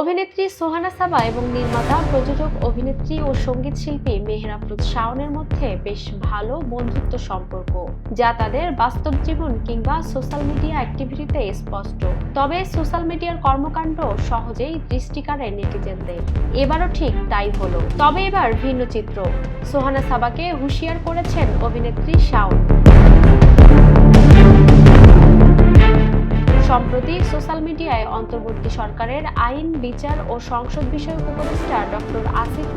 অভিনেত্রী সোহানা সাবা এবং নির্মাতা, প্রযোজক, অভিনেত্রী ও সংগীত শিল্পী মেহরাফরুজ শাওনের মধ্যে বেশ ভালো বন্ধুত্ব সম্পর্ক, যা তাদের বাস্তব জীবন কিংবা সোশ্যাল মিডিয়া অ্যাক্টিভিটিতে স্পষ্ট। তবে সোশ্যাল মিডিয়ার কর্মকাণ্ড সহজেই দৃষ্টি কাড়ে নেটিজেনদের। এবারও ঠিক তাই হলো। তবে এবার ভিন্ন চিত্র। সোহানা সাবাকে হুঁশিয়ার করেছেন অভিনেত্রী শাওন। সম্প্রতি সোশ্যাল মিডিয়ায় অন্তর্বর্তী সরকারের আইন বিচার ও সংসদ বিষয়ক উপদেষ্টা ডক্টর আসিফ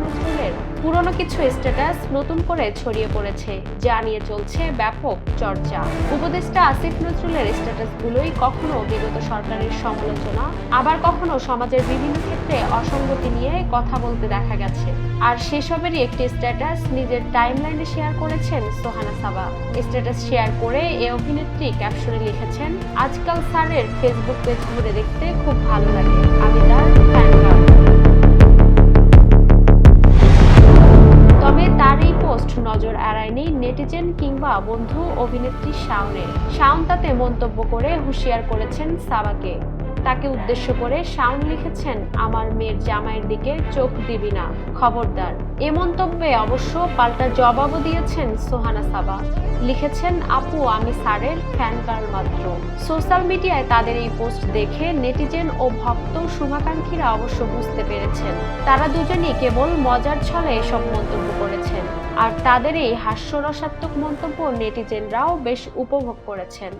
পুরনো কিছু স্ট্যাটাস নতুন করে ছড়িয়ে পড়েছে, যা নিয়ে চলছে ব্যাপক চর্চা। উপদেষ্টা আসিফ নজরুলের স্ট্যাটাসগুলোই কখনো বিগত সরকারের সমালোচনা, আবার কখনো সমাজের বিভিন্ন ক্ষেত্রে অসঙ্গতি নিয়ে কথা বলতে দেখা গেছে। আর সেসবেরই একটি স্ট্যাটাস নিজের টাইমলাইনে শেয়ার করেছেন সোহানা সাবা। স্ট্যাটাস শেয়ার করে এ অভিনেত্রী ক্যাপশনে লিখেছেন, আজকাল স্যারের ফেসবুক পেজ ঘুরে দেখতে খুব ভালো লাগে। আমি তার নজর এড়ায়নি নেটিজেন কিংবা বন্ধু অভিনেত্রী শাওনের। শাওন তাতে মন্তব্য করে হুঁশিয়ার করেছেন সাবাকে। তাকে উদ্দেশ্য করে শাওন লিখেছেন, আমার মেয়ের জামাইয়ের দিকে চোখ দিবি না, খবরদার। এ মন্তব্যে অবশ্য পাল্টা জবাবও দিয়েছেন সোহানা সাবা। লিখেছেন, আপু, আমি স্যারের ফ্যান গার্ল মাত্র। সোশ্যাল মিডিয়ায় তাদের এই পোস্ট দেখে নেটিজেন ও ভক্ত শুভাকাঙ্ক্ষীরা অবশ্য বুঝতে পেরেছেন। তারা দুজনই কেবল মজার ছলে এসব মন্তব্য করেছেন। আর তাদের এই হাস্যরসাত্মক মন্তব্য নেটিজেনরাও বেশ উপভোগ করেছেন।